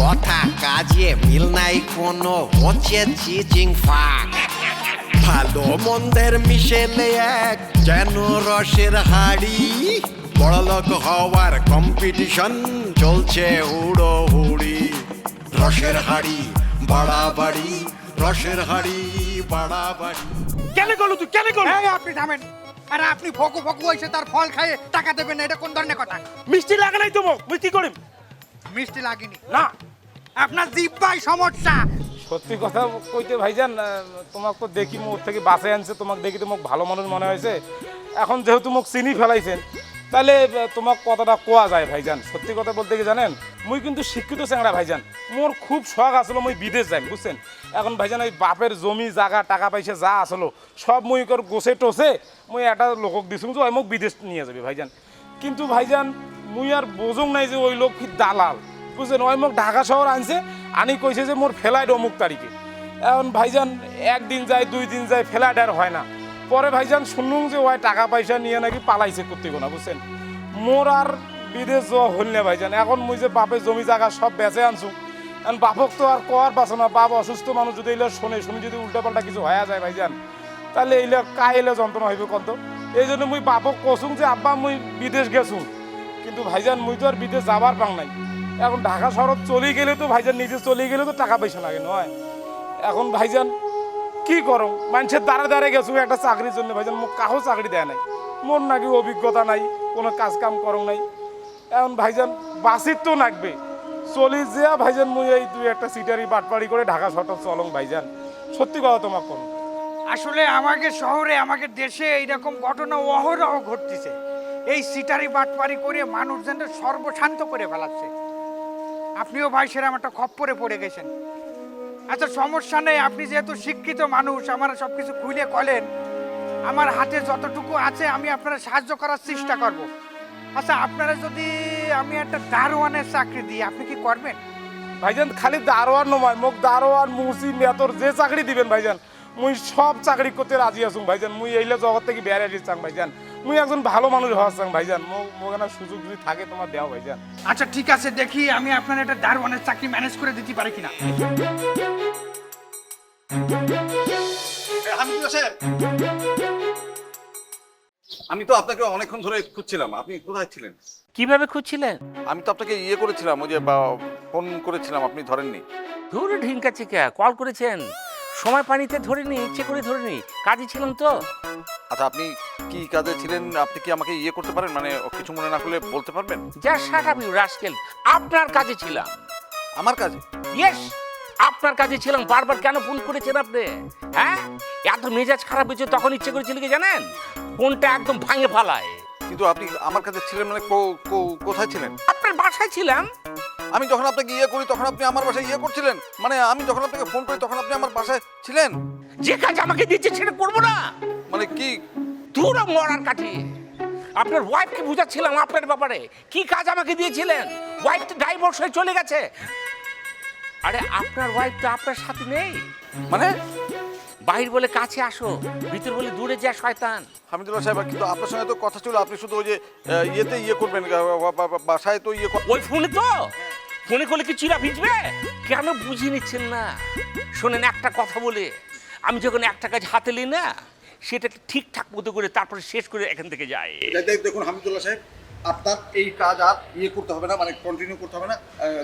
কথা কাজে মিল নাই কোনো হচ্ছে চিচিং ফাক। ভালো মন্দের মিশেলে এক যেন রসের হাড়ি। বড়লোক হওয়ার কম্পিটিশন চলছে হুড়ো হুড়ি রসের হাড়ি বাড়াবাড়ি রসের হাড়ি বাড়াবাড়ি। কেন করল তুই? কেন করল এই আপনি থামেন। আরে আপনি ফকু ফকু হয়েছে তার ফল খাইয়ে টাকা দেবেন না এটা কোন ধরনের কথা? মিষ্টি লাগে নাই তো মোক? মুই কি করিম? মিষ্টি লাগেনি। না। আপনার জিব্বাই সমস্যা। সত্যি কথা কইতে ভাইজান তোমাকে তো দেখি মোর থেকে বাসে আনছে, তোমাকে দেখি তো মোক ভালো মানুষ মনে হয়েছে। এখন যেহেতু মোক চিনি ফেলাইছেন, তাহলে তোমাক কথাটা কোয়া যায় ভাইজান? সত্যি কথা বলতে কি জানেন? মুই কিন্তু শিক্ষিত চ্যাংড়া ভাইজান। মোর খুব শখ আসলো মুই বিদেশ যাই বুঝছেন? এখন ভাইজান ওই বাপের জমি, জায়গা, টাকা পয়সা যা আসলো, সব মুই কর গোছে টোসে মুই একটা লোকক দিছুম যে মোক বিদেশ নিয়ে যাবে ভাইজান। কিন্তু ভাইজান, মুই আর বোঝং নাই যে ওই লোক কি দালাল। বুঝছেন ওই মোক ঢাকা শহর আনছে, আনি কইছে যে মোর ফ্লাইট অমুক তারিখে এখন ভাইজান একদিন যায় দুই দিন যায় ফ্লাইট আর হয় না। পরে ভাইজান শুনুন যে ওই টাকা পয়সা নিয়ে নাকি পালাইছে করতে না, বুঝছেন? মোর আর বিদেশ যাওয়া হল না ভাইজান। এখন মুই যে বাপের জমি জায়গা সব বেচে আনছু। এখন বাপক তো আর কর পাচ্ছে না বাপ অসুস্থ মানুষ যদি এইলে শোনে, শুনি যদি উল্টাপাল্টা কিছু হয়ে যায় ভাইজান, তাহলে এইলে কাইলে যন্ত্রণা হইবে কত এই জন্য মুই বাপক কছুং যে, আব্বা, মুই বিদেশ গেছুম কিন্তু ভাইজান মুই তো আর বিদেশ যাবার পাং নাই। এখন ঢাকা শহরত চলে গেলে তো ভাইজান নিজে চলে গেলে তো টাকা পয়সা লাগে, নয়। এখন ভাইজান কি করো? মানুষের দ্বারে দ্বারে গেছো, একটা চাকরির জন্য। ভাইজান, মোক কাহো চাকরি দেয় নাই। মোর নাকি অভিজ্ঞতা নাই, কোনো কাজ কাম করং নাই। এখন ভাইজান, বাসির তো লাগবে। চলি যে, ভাইজান, মুই এই দুই একটা সিটারি বাটপাড়ি করে ঢাকা শহর চলং, ভাইজান। সত্যি কথা তোমাক কোন আসলে আমাকে শহরে, আমাকে দেশে এইরকম ঘটনা অহরহ ঘটতেছে। এই সিটারি বাটপারি করে মানুষজনদের সর্বশান্ত করে ফেলাচ্ছে। আপনিও ভাই সেরাম একটা খপ্পরে পড়ে গেছেন। আচ্ছা সমস্যা নেই আপনি যেহেতু শিক্ষিত মানুষ আমার সব কিছু খুলে কলেন আমার হাতে যতটুকু আছে আমি আপনারা সাহায্য করার চেষ্টা করব। আচ্ছা আপনারা যদি আমি একটা দারোয়ানের চাকরি দিই আপনি কি করবেন? ভাইজান খালি দারোয়ান নয় মোক দারোয়ান মুসি মেতর যে চাকরি দিবেন ভাইজান মুই সব চাকরি করতে রাজি আছুম ভাইজান মুই এইলে জগৎ থেকে বেড়ে চাং ভাইজান। মুই একজন ভালো মানুষ হওয়া চাং ভাইজান। মোক সুযোগ যদি থাকে তোমার দেওয়া ভাইজান। আচ্ছা ঠিক আছে দেখি আমি আপনার একটা দারোয়ানের চাকরি ম্যানেজ করে দিতে পারি কিনা। আমি তো আপনাকে অনেকক্ষণ ধরে খুঁজছিলাম। আপনি কোথায় ছিলেন? কীভাবে খুঁজছিলেন? আমি তো আপনাকে ইয়ে করেছিলাম ওই যে বা- ফোন করেছিলাম আপনি ধরেননি। ধুর ঢিঙ্কা চিকা কল করেছেন? সময় পানিতে ধরিনি ইচ্ছে করে ধরিনি কাজে ছিলাম তো। আচ্ছা আপনি কি কাজে ছিলেন? আপনি কি আমাকে ইয়ে করতে পারেন? মানে কিছু মনে না করলে বলতে পারবেন? যা শাট আপ ইউ রাস্কেল আপনার কাজে ছিলাম। আমার কাজে? ইয়েস আপনার কাজে ছিলাম। বারবার কেন ফোন করেছেন আপনি? হ্যাঁ? এত মেজাজ খারাপ হয়েছে তখন ইচ্ছে করেছিল কি জানেন? ফোনটা একদম ভাঙে ফালায়। কিন্তু আপনি আমার কাছে ছিলেন মানে কো- কো- কোথায় ছিলেন? আপনার বাসায় ছিলাম। আমি যখন আপনাকে ইয়ে করি তখন আপনি আমার বাসায় ইয়ে করছিলেন? মানে আমি যখন আপনাকে ফোন করি তখন আপনি আমার বাসায় ছিলেন? যে কাজ আমাকে দিচ্ছে সেটা করব না। মানে কি? পুরো মরার কাঠি। আপনার ওয়াইফকে বুঝাচ্ছিলাম আপনার ব্যাপারে। কি কাজ আমাকে দিয়েছিলেন? ওয়াইফ তো ডাইভোর্স হয়ে চলে গেছে। আরে আপনার ওয়াইফ তো আপনার সাথে নেই। মানে বাহির বলে কাছে আসো ভিতর বলে দূরে যা শয়তান। হামিদুল্লাহ সাহেব কিন্তু আপনার সঙ্গে তো কথা ছিল আপনি শুধু ওই যে ইয়েতে ইয়ে করবেন বাসায় তো ইয়ে ওই ফোনে তো? ফোনে করলে কি চিরা ভিজবে? কেন বুঝিয়ে নিচ্ছেন না? শোনেন একটা কথা বলে আমি যখন একটা কাজ হাতে নিই না সেটা ঠিকঠাক মতো করে তারপরে শেষ করে এখান থেকে যাই। দেখ- দেখ- দেখুন হামিদুল্লাহ সাহেব আপনার এই কাজ আর ইয়ে করতে হবে না মানে কন্টিনিউ করতে হবে না।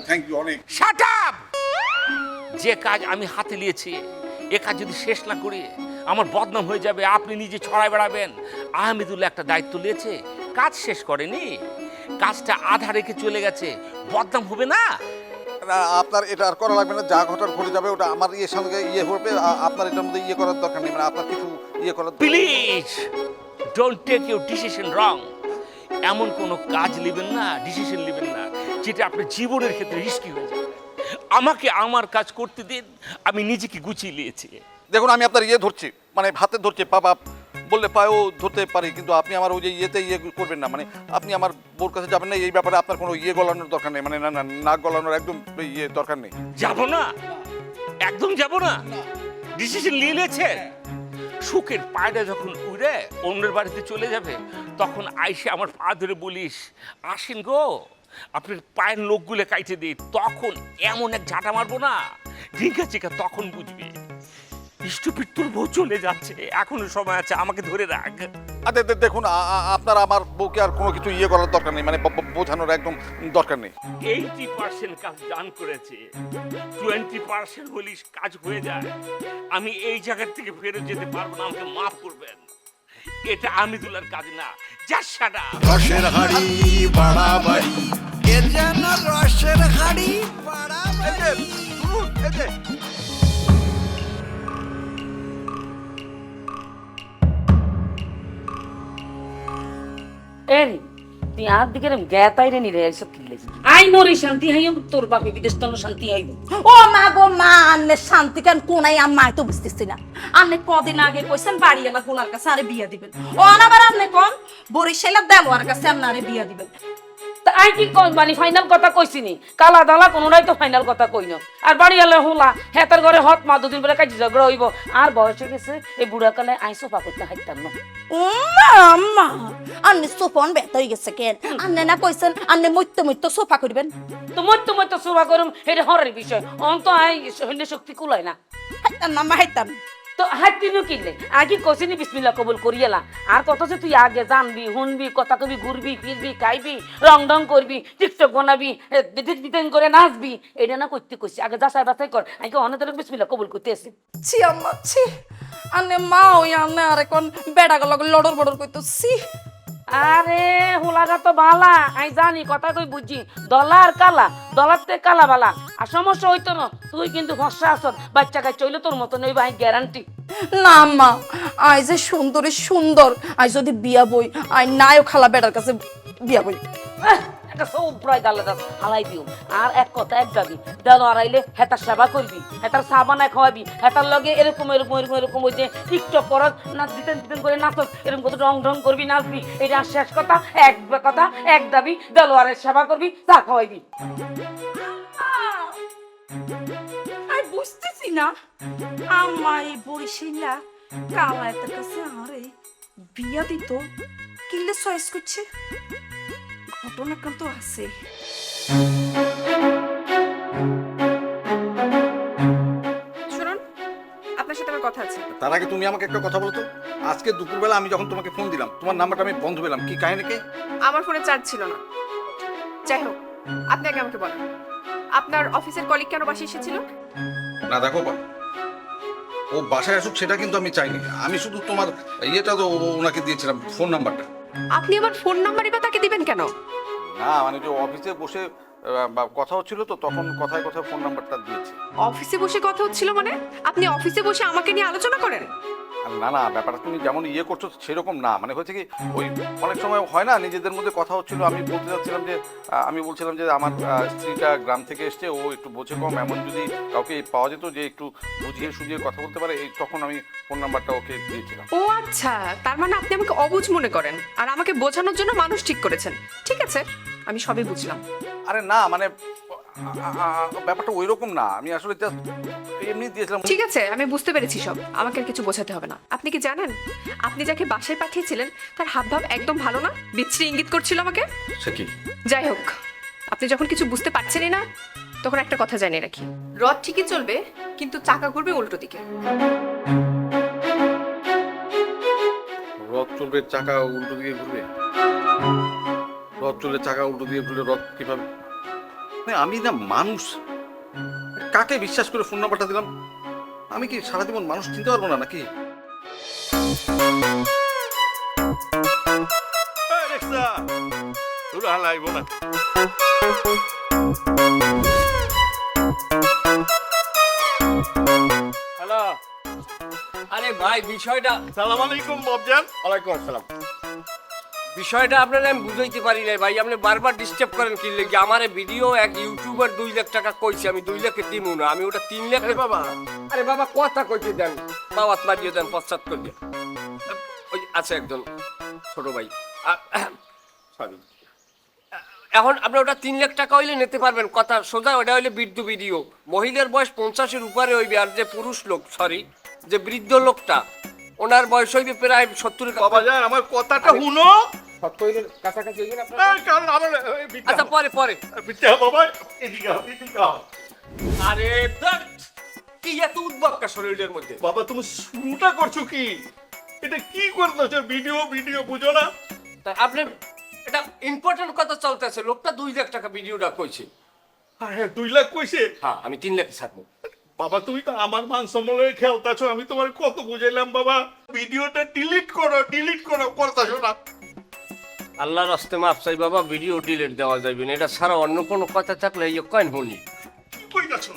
থ্যাংক ইউ অনেক। শাট আপ যে কাজ আমি হাতে নিয়েছি এ কাজ যদি শেষ না করি আমার বদনাম হয়ে যাবে আপনি নিজে ছড়ায় বেড়াবেন। আহমেদুল্লাহ একটা দায়িত্ব নিয়েছে কাজ শেষ করেনি। কাজটা আধা রেখে চলে গেছে বদনাম হবে না? না, আপনার এটা আর করা লাগবে না যা ঘটার ঘটে যাবে ওটা আমার ইয়ের সঙ্গে ইয়ে হবে আ- আপনার এটার মধ্যে ইয়ে করার দরকার নেই মানে আপনার কিছু ইয়ে করার please don't take your decision wrong এমন কোনো কাজ নেবেন না ডিসিশন নেবেন না যেটা আপনার জীবনের ক্ষেত্রে রিস্কি হয়ে যাবে। আমাকে আমার কাজ করতে দিন আমি নিজেকে গুছিয়ে নিয়েছি। দেখুন আমি আপনার ইয়ে ধরছি মানে হাতে ধরছি পাপা বললে পায়েও ধরতে পারি কিন্তু আপনি আমার ওই যে ইয়েতে ইয়ে করবেন না মানে আপনি আমার বোর কাছে যাবেন না এই ব্যাপারে আপনার কোনো ইয়ে গলানোর দরকার নেই মানে না না নাক গলানোর একদম ইয়ে দরকার নেই। যাব না? একদম যাব না? ডিসিশন নিয়ে নিয়েছেন? সুখের পায়রা যখন উড়ে অন্যের বাড়িতে চলে যাবে তখন আইসে আমার পা ধরে বলিস আসেন গো। আপনার পায়ের নখগুলো কাইটে দিই তখন এমন এক ঝাঁটা মারবো না। ঢিঙ্কা চিকা তখন বুঝবে। ইষ্টপিট তোর বউ চলে যাচ্ছে। এখনও সময় আছে আমাকে ধরে রাখ। আর দে- দে- দেখুন আ- আ- আপনার আমার বউকে আর কোনো কিছু ইয়ে করার দরকার নেই মানে ব- ব- বোঝানোর একদম দরকার নেই। এইটি পার্সেন্ট কাজ ডান করেছে। টোয়েন্টি পার্সেন্ট হলিস কাজ হয়ে যায়। আমি এই জায়গার থেকে ফেরত যেতে পারব না আমাকে মাফ করবেন। এটা আমি তোলার কাজ না যা সাদা হাড়ি বাড়াবাড়ি। এ যেন রসের হাড়ি বাড়াবাড়ি এরি তুই আর দিকে গ্যা তাইরে নিরে এসব কিনলে আই মরি শান্তি হাই তোর বাপে বিদেশ তন্ন শান্তি হাইব। ও মা গো মা আন্নে শান্তি কেন? কোনাই আম্মা তো বুঝতেছি না। আন্নে কদিন আগে কইছেন বাড়ি এলা কোনার কাছে আরে বিয়া দিবেন। ও আনাবার আন্নে কোন? বরিশালের দেলোয়ার কাছে আপনারে বিয়া দিবেন। আই কি কই মানে ফাইনাল কথা কইছিনি? কালা দালা কোনোটাই তো ফাইনাল কথা কই না। আর বাড়ি এলে হোলা হেতার ঘরে হত মা দুদিন পরে কাজে ঝগড়া হইব। আর বয়স হয়ে গেছে এই বুড়া কালে আই সোফা করতে হাইতাম না। আম্মা আন্নে সোফন বেত হয়ে গেছে কেন? আন্নে না কইছেন আন্নে মইত্য মইত্য সোফা করবেন? তো মই তো মই তো সোফা করুম এটা হরের বিষয়। অন তো আই শক্তি কুলায় না। হাইতাম না মা হাইতাম তো হাত দিনও কিনলে আগে কসিনি বিসমিল্লা কবুল করিয়েলা আর কত যে তুই আগে জানবি, শুনবি, কথা কবি, ঘুরবি, ফিরবি, খাইবি, রং ডং করবি, টিকটক বানাবি দিদিন করে নাচবি। এটা না করতে কইছি, আগে যাচাই বাছাই কর। আগে অনেক বিসমিল্লা কবুল করতে আসি ছি, আম্মা, ছি। আনে মা ওই আনে আর এখন বেড়া গলক লড়র বড়র কইতো, ছি। আরে হোলাগা তো বালা। আই জানি কথা কই বুঝি। দলা আর কালা দলার তে কালা বালা। আর সমস্যা হইতো না তুই কিন্তু ভরসা আসত বাচ্চা কাজ চইলে তোর মতো নই ভাই গ্যারান্টি না মা আই যে সুন্দরী সুন্দর। আই যদি বিয়া বই আই নায়ক খালা বেটার কাছে বিয়া বই। একটা সব প্রায় গালে দাস হালাই দিও। আর এক কথা, এক দাবি দেন আড়াইলে হেতার সেবা করবি, হেতার চা বানায় খাওয়াবি, হেতার লগে এরকম এরকম এরকম এরকম ওই যে টিকটক করত নাচ দিতেন দিতেন করে নাচত, এরকম কত রং ঢং করবি, নাচবি, এটা শেষ কথা, এক কথা, এক দাবি, দেলোয়ারের সেবা করবি, চা খাওয়াইবি। বুঝতেছি না এই বরিশালা কালায়তের কাছে আরে বিয়া দিত কিনলে সয়েস করছে? ঘটনা কিন্তু আছে। শুনুন আপনার সাথে আমার কথা আছে। তার আগে তুমি আমাকে একটা কথা বলো তো আজকে দুপুরবেলা আমি যখন তোমাকে ফোন দিলাম তোমার নাম্বারটা আমি বন্ধ পেলাম। কি কাহিনী কে? আমার ফোনে চার্জ ছিল না। যাই হোক আপনি আগে আমাকে বলেন। আপনার অফিসের কলিগ কেন বাসে এসেছিল? না দেখো বা- ও বাসায় আসুক সেটা কিন্তু আমি চাইনি। আমি শুধু তোমার ইয়েটা তো ওনাকে দিয়েছিলাম ফোন নাম্বারটা আপনি আমার ফোন নাম্বারই বা তাকে দিবেন কেন? না মানে যে অফিসে বসে আহ, বা- কথা হচ্ছিল তো তখন কথায় কথায় ফোন নাম্বারটা দিয়েছি। অফিসে বসে কথা হচ্ছিল মানে? আপনি অফিসে বসে আমাকে নিয়ে আলোচনা করেন? না না ব্যাপারটা তুমি যেমন ইয়ে করছ সেরকম না। মানে হয়েছে কি ওই অনেক সময় হয় না নিজেদের মধ্যে কথা হচ্ছিল আমি বলতে চাচ্ছিলাম যে আমি বলছিলাম যে আমার স্ত্রীটা গ্রাম থেকে এসছে ও একটু বোঝে কম এমন যদি কাউকে পাওয়া যেত যে একটু বুঝিয়ে সুঝিয়ে কথা বলতে পারে এই তখন আমি ফোন নাম্বারটা ওকে দিয়েছিলাম। ও আচ্ছা তার মানে আপনি আমাকে অবুঝ মনে করেন আর আমাকে বোঝানোর জন্য মানুষ ঠিক করেছেন। ঠিক আছে আমি সবই বুঝলাম। আরে না মানে ব্যাপারটা ওই রকম না। আমি আসলে এমনি দিয়েছিলাম। ঠিক আছে আমি বুঝতে পেরেছি সব। আমাকে আর কিছু বোঝাতে হবে না। আপনি কি জানেন? আপনি যাকে বাসায় পাঠিয়েছিলেন তার হাব ভাব একদম ভালো না? বিচ্ছিরি ইঙ্গিত করছিল আমাকে? সে কি? যাই হোক আপনি যখন কিছু বুঝতে পারছেনই না তখন একটা কথা জানিয়ে রাখি। রথ ঠিকই চলবে কিন্তু চাকা ঘুরবে উল্টো দিকে। রথ চলবে চাকা উল্টো দিকে ঘুরবে? রথ চললে চাকা উল্টো দিকে ঘুরলে রথ কীভাবে না, আমি না মানুষ। কাকে বিশ্বাস করে ফোন নাম্বারটা দিলাম? আমি কি সারা জীবন মানুষ চিনতে পারব না নাকি? হ্যালো। আরে ভাই বিষয়টা সালাম আলাইকুম বাবজান ওয়ালাইকুম আসসালাম। বিষয়টা আপনারা আমি বুঝাইতে পারি নাই ভাই আপনি বারবার ডিস্টার্ব করেন কি লেগে? আমার ভিডিও এক ইউটিউবার দুই লাখ টাকা কইছে আমি দুই লাখে দিব না আমি ওটা তিন লাখ রে বাবা। আরে বাবা কথা কইতে দেন বাবা মারিয়ে দেন পশ্চাৎ করে ওই আছে একজন ছোট ভাই। সরি এখন আপনি ওটা তিন লাখ টাকা হইলে নিতে পারবেন কথা সোজা ওটা হইলে বৃদ্ধ ভিডিও মহিলার বয়স পঞ্চাশের উপরে হইবে আর যে পুরুষ লোক সরি যে বৃদ্ধ লোকটা ওনার বয়স হইবে প্রায় সত্তরের বাবা যান আমার কথাটা শুনো। সত্তরের কাছাকাছি হইবে আপনার? কারণ আমার আচ্ছা পরে পরে। বিদ্যা বাবা এদিকে এদিকে আরে ধ্যাৎ, কি এত উদ্বাক্কা শরীরের মধ্যে? বাবা তুমি শুরুটা করছ কি? এটা কি করতেছো ভিডিও ভিডিও বুঝো না? তা আপনি এটা ইম্পর্টেন্ট কথা চলতেছে। লোকটা দুই লাখ টাকা ভিডিওটা কইছে। আরে দুই লাখ কইছে? হ্যাঁ আমি তিন লাখ ছাড়বো। বাবা তুমি তো আমার মান সম্মানে খেলতেছো আমি তোমার কত বুঝাইলাম বাবা? ভিডিওটা ডিলিট করো ডিলিট করো করতেছো না আল্লাহর রাস্তে মাফ চাই বাবা ভিডিও ডিলিট দেওয়া যাবে না। এটা ছাড়া অন্য কোনো কথা থাকলে এই কয়েন শুনি। কইতাছো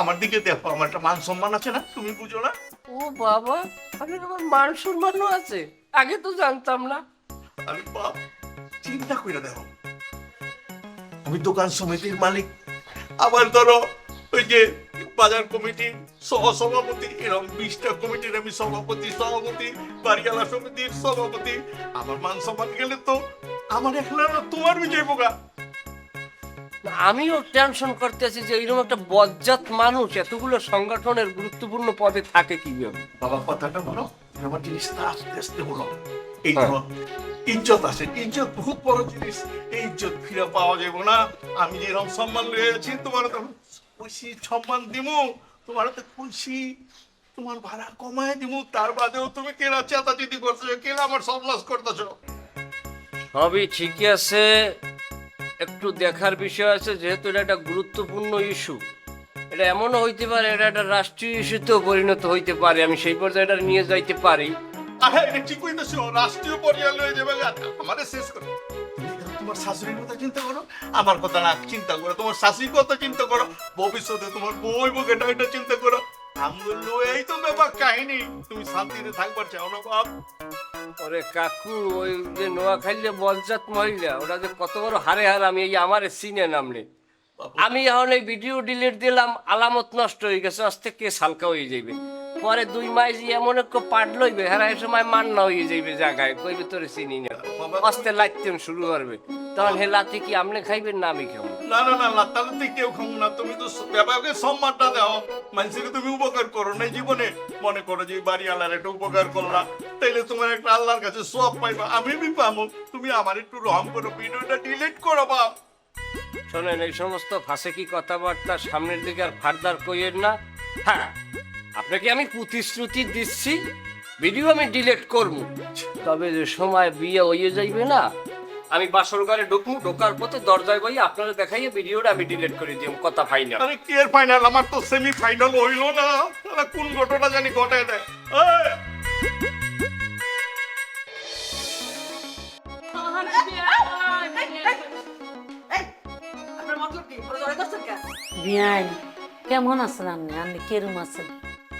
আমার দিকে দেখো আমার একটা মান সম্মান আছে না তুমি বুঝো না? ও বাবা আপনার আমার মান সম্মানও আছে। আগে তো জানতাম না। আমি বাপ চিন্তা করে দেখো। আমি দোকান সমিতির মালিক। আবার ধরো ওই যে বাজার কমিটি সহ সভাপতি এরকম বিশটা কমিটির আমি সভাপতি সভাপতি বাড়িওয়ালা সমিতির সভাপতি। আমার মান সম্মান গেলে তো আমার একলা না তোমার বিজয় বোকা আমিও টেনশন করতেছি যে এইরকম একটা বজ্জাত মানুষ এতগুলো সংগঠনের গুরুত্বপূর্ণ পদে থাকে কীভাবে? বাবা কথাটা বলো আমার জিনিসটা আস্তে আস্তে বলো। এই ধরো ইজ্জত আছে ইজ্জত বহুত বড় জিনিস এই ইজ্জত ফিরে পাওয়া যাবে না। আমি যেরকম সম্মান লয়ে আছি তোমার খুশি সম্মান দিমু তোমার তো খুশি তোমার ভাড়া কমায় দিমু তার বাদেও তুমি কেনা চেতাচিতি করতেছো কেনা আমার সব লস করতেছো। সবই ঠিকই আছে। একটু দেখার বিষয় আছে যেহেতু এটা একটা গুরুত্বপূর্ণ ইস্যু এটা এমনও হইতে পারে এটা একটা রাষ্ট্রীয় ইস্যুতেও পরিণত হইতে পারে আমি সেই পর্যায়ে এটা নিয়ে যাইতে পারি। আরে এটা ঠিক হইতেছো রাষ্ট্রীয় পর্যায়ে লয়ে যাবে আমাদের শেষ করো। তোমার শাশুড়ির কথা চিন্তা করো আমার কথা না চিন্তা করো তোমার শাশুড়ির কথা চিন্তা করো ভবিষ্যতে তোমার বই বুকেটা এটা চিন্তা করো। আমগুলো লয়েই তো ব্যাপার কাহিনী তুমি শান্তিতে থাকবার চাও না বাপ। ওরে কাকু ওই যে নোয়াখাইলে বলজাত মহিলা ওটা যে কত বড় হারে হার আমি এই আমার সিনে নামলে আমি এখন এই ভিডিও ডিলিট দিলাম আলামত নষ্ট হয়ে গেছে আস্তে কেস হালকা হয়ে যাইবে। পরে দুই মাস এমন একটু পাট লইবে হেরা এই সময় মান্না হয়ে যাইবে জায়গায় কইবে তোরে চিনি না। আস্তে লাইতেন শুরু করবে। তখন হে লাতি কি আমনে খাইবেন না আমি খাব না না না লাত্তালাতে কেউ খাব না। তুমি তো ব্যাপারকে সম্মানটা দাও। মানুষকে তুমি উপকার করো না জীবনে। মনে করো যে বাড়ি আল্লাহর একটা উপকার করলা। তাইলে তোমার একটা আল্লাহর কাছে সব পাইবা আমি বি পাবো তুমি আমার একটু রহম করো ভিডিওটা ডিলিট করো বাপ। শোনেন এই সমস্ত ফাঁসে কি কথাবার্তা সামনের দিকে আর ফার্দার কইয়ের না? হ্যাঁ আপনাকে আমি প্রতিশ্রুতি দিচ্ছি ভিডিও আমি ডিলেট করব। তবে যে সময় বিয়ে হয়ে যাইবে না। আমি বাসর ঘরে ঢুকবো ঢোকার পথে দরজায় বই আপনারা দেখাইয়ে ভিডিওটা আমি ডিলিট করে দিই কথা ফাইনাল আরে কি এর ফাইনাল আমার তো সেমি ফাইনাল হইল না। তাহলে কোন ঘটনা জানি ঘটায় দেয়। বিয়াই কেমন আছেন আপনি? আপনি কেরম আছেন?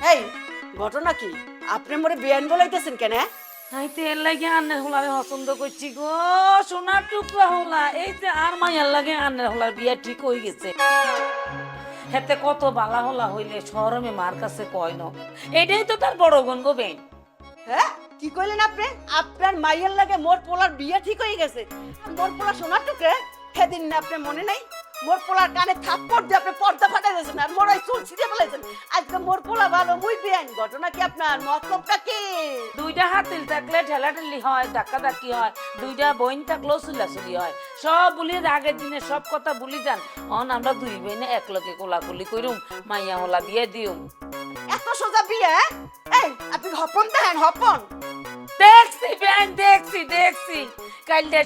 এই ঘটনা কি? আপনি মোরে বিয়ান বলাইতেছেন কেন হ্যাঁ? আমি তো এর লাগে আন্নের হোলারে পছন্দ করছি গো। সোনার টুকরা হোলা এই যে আর মাইয়ার লাগে আন্নের হোলার বিয়া ঠিক হয়ে গেছে। হেতে কত বালা হোলা হইলে শহরমে মার কাছে কয় ন। এটাই তো তার বড় গুণ গো বেন। হ্যাঁ? কি কইলেন আপনি? আপনার মাইয়ের লাগে মোর পোলার বিয়ে ঠিক হয়ে গেছে। আর মোর পোলা সোনার টুকরে সেদিন না আপনার মনে নাই? মোর পোলার কানে থাপ্পড় দিয়ে আপনি পর্দা ফাটাই দিয়েছেন আর মোর ওই চুল ছিঁড়ে ফেলেছেন। আজকে মোর পোলা ভালো মুই ঘটনা কি আপনার? মতলবটা কি? দুইটা হাতিল থাকলে ঠেলাঠেলি হয় ধাক্কা ধাক্কি হয়। দুইটা বইন থাকলেও চুলাচুলি হয়। সব বলি আগের দিনে সব কথা ভুলি যান। অন আমরা দুই বইনে একলগে কোলাকুলি কইরুম মাইয়া হোলা দিয়ে দিউম। এত সোজা বিয়ে? এই আপনি হপন দেখেন? হপন? দেখছি দেখছি দেখছি।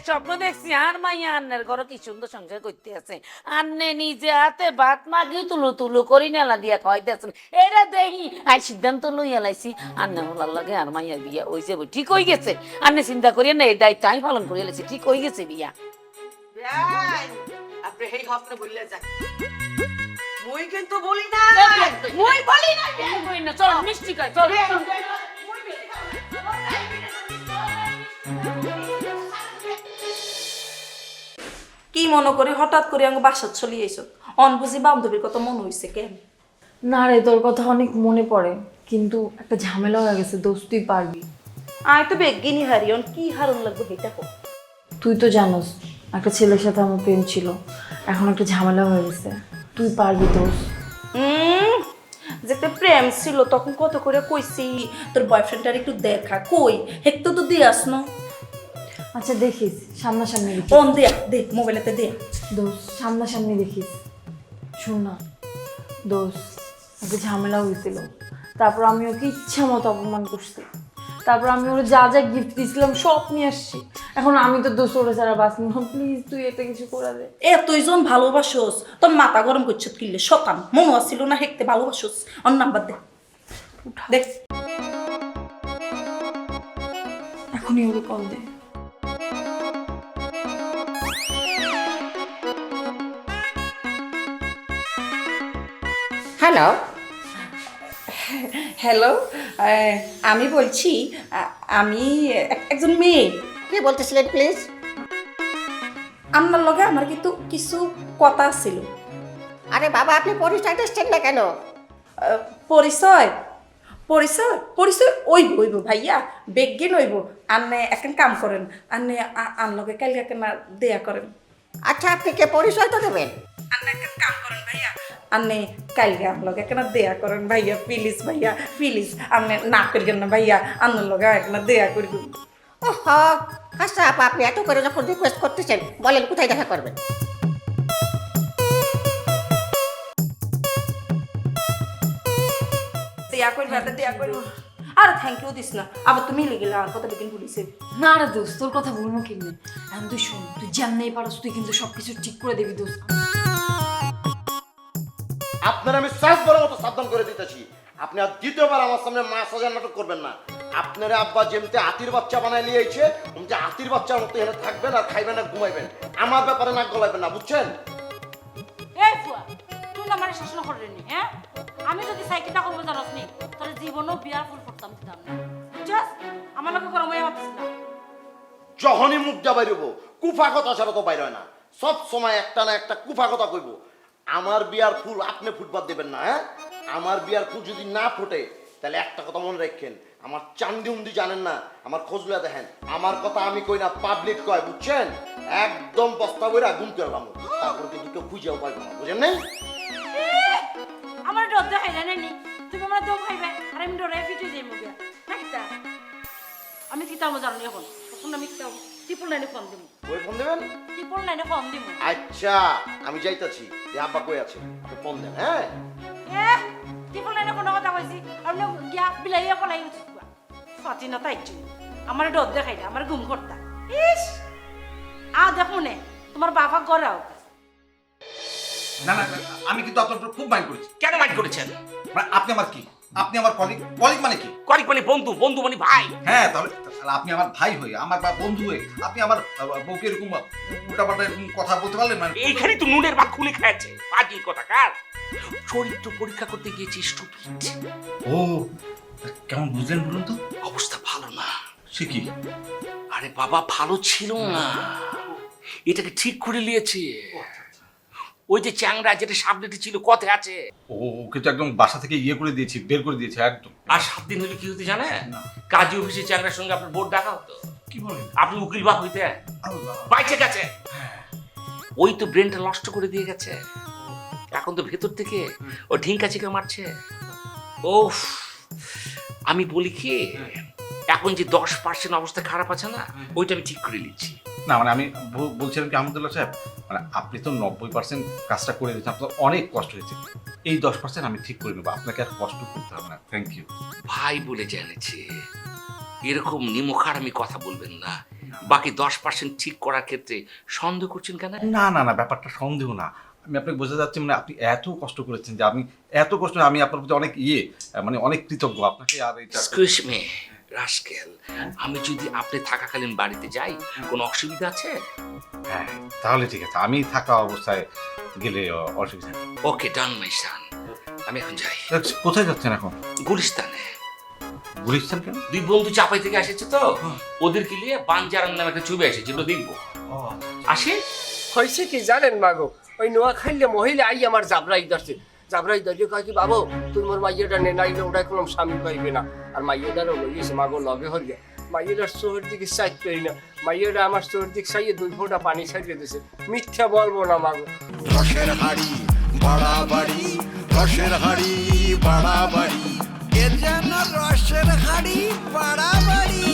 স্বপ্ন দেখছি আর মাইয়া আন্নের ঘরে কি সুন্দর সংসার করতে আছে। আন্নে নিজে হাতে ভাত মাগি তুলু তুলু করি নেলা দিয়া খাইতেছেন এটা দেখি আই সিদ্ধান্ত লইয়া লাইছি। আন্নে হলার লাগে আর মাইয়া বিয়া ওই ঠিক হয়ে গেছে। আন্নে চিন্তা করিয়া না এই দায়িত্ব আমি পালন করিয়া লাইছি ঠিক হয়ে গেছে বিয়া। আপনি সেই হপনে বললে যান। মুই কিন্তু বলি না। মুই বলি না চল মিষ্টি খাই চল মনে করি হঠাৎ করে আমি বাসাত চলে আইস। অন বুঝি বান্ধবীর কথা মনে হইছে কেন? না রে তোর কথা অনেক মনে পড়ে কিন্তু একটা ঝামেলা হয়ে গেছে তুই পারবি। আয় তো বেগিনি হারিয়ন কি হারুন লাগবে এটা কো তুই তো জানোস একটা ছেলের সাথে আমার প্রেম ছিল এখন একটা ঝামেলা হয়ে গেছে তুই পারবি দোস্ত হুম যে একটা প্রেম ছিল তখন কত করে কইছি তোর বয়ফ্রেন্ডটার একটু দেখা কই হেক্তো তো দিয়ে আসনো আচ্ছা দেখিস সামনাসামনি দেখিস। ফোন দে দে মোবাইলেতে দে। দোস্ত সামনাসামনি দেখিস। শোন না দোস্ত একটা ঝামেলা হয়েছিল। তারপর আমি ওকে ইচ্ছা মতো অপমান করছি। তারপর আমি ওর যা যা গিফট দিয়েছিলাম সব নিয়ে আসছি। এখন আমি তো দোস্ত ওরা ছাড়া বাঁচি না। প্লিজ তুই এটা কিছু করে দে। এতইজন ভালোবাসোস তোর মাথা গরম করছত কিনলে সকাম মনে আসছিল না হেকতে ভালোবাসোস। অন্য নাম্বার দে। দেখ এখনই ওকে কল দে। হ্যালো হ্যালো আমি বলছি আমি এক- একজন মেয়ে। কে বলতেছিলেন প্লিজ আপনার লগে আমার কিন্তু কিছু কথা ছিল। আরে বাবা আপনি পরিচয় দিচ্ছেন না কেন? পরিচয়? পরিচয়? পরিচয় ওইব ওইব ভাইয়া বেগিন ওইব। আনে এখন কাম করেন আনে আন লগে কালকে কেনা দেয়া করেন। আচ্ছা আপনি কে পরিচয় তো দেবেন? আন্নে এখন কাম করেন ভাইয়া। আন্নে কালকে আন লগে কেনা দেয়া করেন ভাইয়া প্লিজ ভাইয়া প্লিজ আন্নে না করিবেন না ভাইয়া আন্নার লগে একনা দেয়া করিবেন ওহ আচ্ছা আপা আপনি এত করে যখন রিকোয়েস্ট করতেছেন বলেন কোথায় দেখা করবেন দেয়া করবে দেয়া করবে আর থ্যাংক ইউ দিস না আবার তুমি লেগে আর কথা বেগিন পুলিশে না রে দোস্ত তোর কথা বলব কেমনি এখন তুই শোন তুই যেমনি পারস তুই কিন্তু সবকিছু ঠিক করে দিবি দোস্ত আপনার আমি বড় মতো সাবধান করে দিতেছি। আপনি আর দ্বিতীয়বার আমার সামনে মাছ হাজার নাটক করবেন না। আপনার আব্বা যেমতে হাতির বাচ্চা বানায় নিয়েছে যে হাতির বাচ্চার মতো এখানে থাকবেন আর খাইবেন আর ঘুমাইবেন। আমার ব্যাপারে নাক গলাইবেন না বুঝছেন? এই ফুয়া তুই মানে শাসন হ্যাঁ? আমি যদি সাইকেলটা করব জানাস নি তাহলে জীবনও বিয়ার ফুল করতাম দিতাম না। বুঝছস? আমার লোকে গরম হয়ে হতিস না। যখনই মুখ যা বাইরব কুফা কথা ছাড়া তো বাইর হয় না। সব সময় একটা না একটা কুফা কথা কইব। আমার বিয়ার ফুল আপনি ফুটবার দেবেন না হ্যাঁ? আমার বিয়ার ফুল যদি না ফুটে, তাহলে একটা কথা মনে রাখেন, আমার চান্দি উন্দি জানেন না, আমার খোঁজলে দেখেন। আমার কথা আমি কই না পাবলিক কয়, বুঝছেন? একদম বস্তা বইরা গুম করলাম তারপর কিন্তু কেউ খুঁজেও পাইব না, বুঝেন নাই? আমার ডর দেখাই না নি। তুমি আমার দম খাইবে আর আমি ডরে ফিটে যাই তা? আমি কিতাব জানো এখন তখন আমি কিতাব ত্রিপুল লাইনে ফোন দিব ওই ফোন দেবেন? ত্রিপুল লাইনে ফোন দিব আচ্ছা আমি যাইতাছি। যে আব্বা কই আছে? ফোন দেন হ্যাঁ? এ ত্রিপুল লাইনে কোনো কথা কইছি। আপনি গিয়া বিলাইয়া পলাই উঠিস ফাতি তাই আমার ডর দেখাই আমার ঘুম করতা। ইস! আ দেখো নে তোমার বাবা গড়াও না না না, আমি কিন্তু আপনার খুব মাইন্ড করেছি। কেন মাইন্ড করেছেন? মানে আপনি আমার কি? আপনি আমার কলিগ কলিগ মানে কি? কলিক মানে বন্ধু বন্ধু মানে ভাই। হ্যাঁ তাহলে আপনি আমার ভাই হয়ে আমার বা বন্ধু হয়ে আপনি আমার বউকে এরকম উল্টাপাল্টা এরকম কথা বলতে পারলেন? মানে এইখানেই তো নুনের ভাগ খুলে খেয়েছে পাজিল কথা কার? চরিত্র পরীক্ষা করতে গিয়েছি স্টুপিড ও কেমন বুঝলেন বলুন তো? অবস্থা ভালো না। সে কি? আরে বাবা ভালো ছিল না। এটাকে ঠিক করে নিয়েছে। ওই যে চ্যাংরা যেটা সাবলেটে ছিল কথে আছে? ও ওকে তো একদম বাসা থেকে ইয়ে করে দিয়েছি বের করে দিয়েছি একদম। আর সাত দিন হলে কি হতে জানে কাজী অফিসে চ্যাংরার সঙ্গে আপনার বোর্ড দেখা হতো। কি বলেন? আপনি উকিল বাপ হইতে? বাইচে গেছে ওই তো ব্রেনটা নষ্ট করে দিয়ে গেছে। এখন তো ভেতর থেকে ও ঢিঙ্কা চিকা মারছে। ও আমি বলি কি এখন যে দশ পার্সেন্ট অবস্থা খারাপ আছে না ওইটা আমি ঠিক করে নিচ্ছি। না মানে আমি বলছিলাম কি আহমদুল্লাহ সাহেব মানে আপনি তো নব্বই পার্সেন্ট কাজটা করে দিয়েছেন আপনার অনেক কষ্ট হয়েছে। এই দশ পার্সেন্ট আমি ঠিক করে নেব আপনাকে আর কষ্ট করতে হবে না থ্যাংক ইউ ভাই বলে জেনেছি এরকম নিমখার আমি কথা বলবেন না। বাকি দশ পার্সেন্ট ঠিক করার ক্ষেত্রে সন্দেহ করছেন কেন? না না না ব্যাপারটা সন্দেহ না। আমি আপনাকে বোঝা যাচ্ছে মানে আপনি এত কষ্ট করেছেন যে আমি এত কষ্ট আমি আপনার প্রতি অনেক ইয়ে মানে অনেক কৃতজ্ঞ আপনাকে আর এটা রাস্কেল আমি যদি আপনি থাকাকালীন বাড়িতে যাই কোনো অসুবিধা আছে? হ্যাঁ তাহলে ঠিক আছে। আমি থাকা অবস্থায় গেলে অসুবিধা নেই। ওকে ডান মাই সান আমি এখন যাই। আচ্ছা, কোথায় যাচ্ছেন এখন? গুলিস্তানে। গুলিস্তান কেন? দুই বন্ধু চাপাই থেকে এসেছে তো। ওদেরকে নিয়ে বানজারান নামে একটা ছবি এসেছে ওটা দেখব। আসে হয়েছে কি জানেন মাগো? ওই নোয়া খাইলে মহিলা আই আমার জাবরাই ধরছে। জাবরাই ধরছে কয় কি, বাবু তুই মোর মাইয়াটা নে, নাইলে ওটাই কোনো স্বামী পাইবে না। আর মাইয়াটারও লইয়েছে মাগো লগে হরিয়া। মাইয়াটার চোখের দিকে চাইতে পারি না। মাইয়াটা আমার চোখের দিকে চাইয়ে দুই ফোঁটা পানি ছাড়িয়ে দিয়েছে মিথ্যা বলব না মাগো। রসের হাড়ি বাড়াবাড়ি রসের হাড়ি বাড়াবাড়ি এ যেন রসের হাড়ি বাড়াবাড়ি